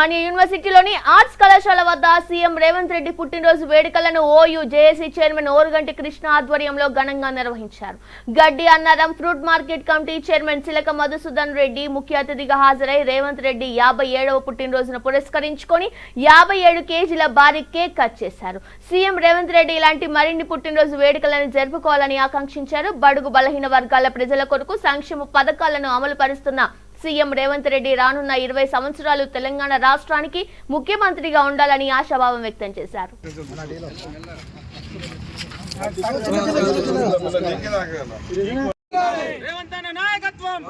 Osmania యూనివర్సిటీలోని arts కళాశాల వద్ద CM Revanth Reddy పుట్టినరోజు వేడుకలను OU JAC chairman Oruganti Krishna ఆధ్వర్యంలో ఘనంగా నిర్వహించారు. Gaddi Annaram fruit market committee chairman Chilaka Madhusudan Reddy ముఖ్య అతిథిగా హాజరై రేవంత్ రెడ్డి యాభై ఏడవ పుట్టినరోజును పురస్కరించుకొని యాభై ఏడు కేజీల భారీ కేక్ కట్ చేశారు. సీఎం రేవంత్ రెడ్డి ఇలాంటి మరిన్ని పుట్టినరోజు వేడుకలను జరుపుకోవాలని ఆకాంక్షించారు. బడుగు బలహీన వర్గాల ప్రజల కొరకు సంక్షేమ పథకాలను అమలు పరుస్తున్న సీఎం రేవంత్ రెడ్డి రానున్న ఇరవై సంవత్సరాలు తెలంగాణ రాష్ట్రానికి ముఖ్యమంత్రిగా ఉండాలని ఆశాభావం వ్యక్తం చేశారు. రేవంత్ అన్న నాయకత్వం.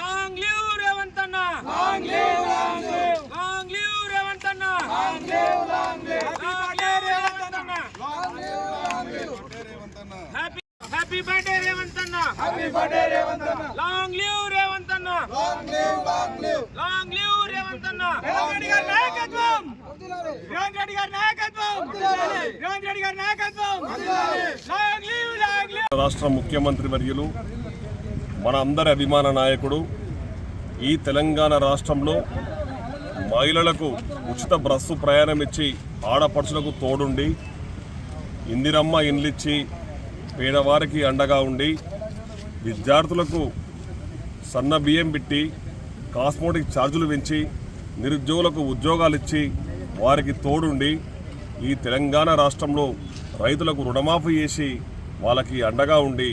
లాంగ్ లివ్ రేవంత్ అన్న. Long live long live. Long live Revanth అన్న. Long live long live. Long live Revanth అన్న. Long live long live happy happy birthday Revanth అన్న హ్యాపీ బర్త్డే రేవంత్ అన్న లాంగ్ లివ్ రేవంత్ అన్న long live long live long live Revanth అన్న రేవంత్ రెడ్డి గారి నాయకత్వం. రేవంత్ రెడ్డి గారి నాయకత్వం. రేవంత్ రెడ్డి గారి నాయకత్వం. Long live long live. రాష్ట్ర ముఖ్యమంత్రి వర్యులు మన అందరి అభిమాన నాయకుడు ఈ తెలంగాణ రాష్ట్రంలో మహిళలకు ఉచిత బస్సు ప్రయాణం ఇచ్చి ఆడపడుచులకు తోడుండి ఇందిరమ్మ ఇండ్లిచ్చి పేదవారికి అండగా ఉండి విద్యార్థులకు సన్న బియ్యం పెట్టి కాస్మోటిక్ ఛార్జీలు పెంచి నిరుద్యోగులకు ఉద్యోగాలు ఇచ్చి వారికి తోడుండి ఈ తెలంగాణ రాష్ట్రంలో రైతులకు రుణమాఫీ చేసి వాళ్ళకి అండగా ఉండి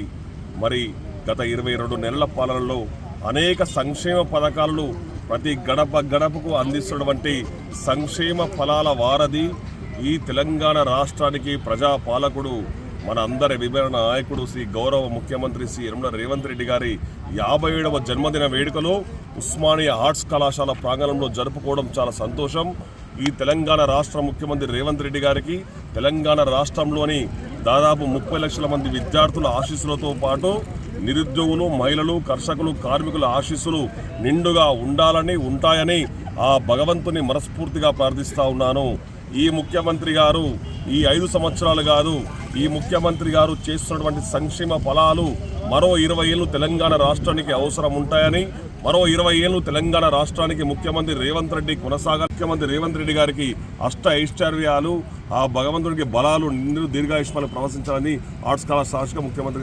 మరి గత ఇరవై రెండు నెలల పాలనలో అనేక సంక్షేమ పథకాలను ప్రతి గడప గడపకు అందిస్తున్నటువంటి సంక్షేమ ఫలాల వారధి ఈ తెలంగాణ రాష్ట్రానికి ప్రజాపాలకుడు మన అందరి విభజన నాయకుడు శ్రీ గౌరవ ముఖ్యమంత్రి శ్రీ యనమల రేవంత్ రెడ్డి గారి యాభై ఏడవ జన్మదిన వేడుకలో ఉస్మానియా ఆర్ట్స్ కళాశాల ప్రాంగణంలో జరుపుకోవడం చాలా సంతోషం. ఈ తెలంగాణ రాష్ట్ర ముఖ్యమంత్రి రేవంత్ రెడ్డి గారికి తెలంగాణ రాష్ట్రంలోని దాదాపు ముప్పై లక్షల మంది విద్యార్థుల ఆశీస్సులతో పాటు నిరుద్యోగులు మహిళలు కర్షకులు కార్మికుల ఆశీస్సులు నిండుగా ఉండాలని ఉంటాయని ఆ భగవంతుని మనస్ఫూర్తిగా ప్రార్థిస్తా ఉన్నాను. ఈ ముఖ్యమంత్రి గారు ఈ ఐదు సంవత్సరాలు కాదు ఈ ముఖ్యమంత్రి గారు చేస్తున్నటువంటి సంక్షేమ ఫలాలు మరో ఇరవై ఏళ్ళు తెలంగాణ రాష్ట్రానికి అవసరం ఉంటాయని మరో ఇరవై ఏళ్ళు తెలంగాణ రాష్ట్రానికి ముఖ్యమంత్రి రేవంత్ రెడ్డి కొనసాగ ముఖ్యమంత్రి రేవంత్ రెడ్డి గారికి అష్ట ఐశ్వర్యాలు ఆ భగవంతుడికి బలాలు నిన్ను దీర్ఘాయుష్మాలు ప్రవశించాలని ఆర్ట్స్ కళాశాఖ ముఖ్యమంత్రి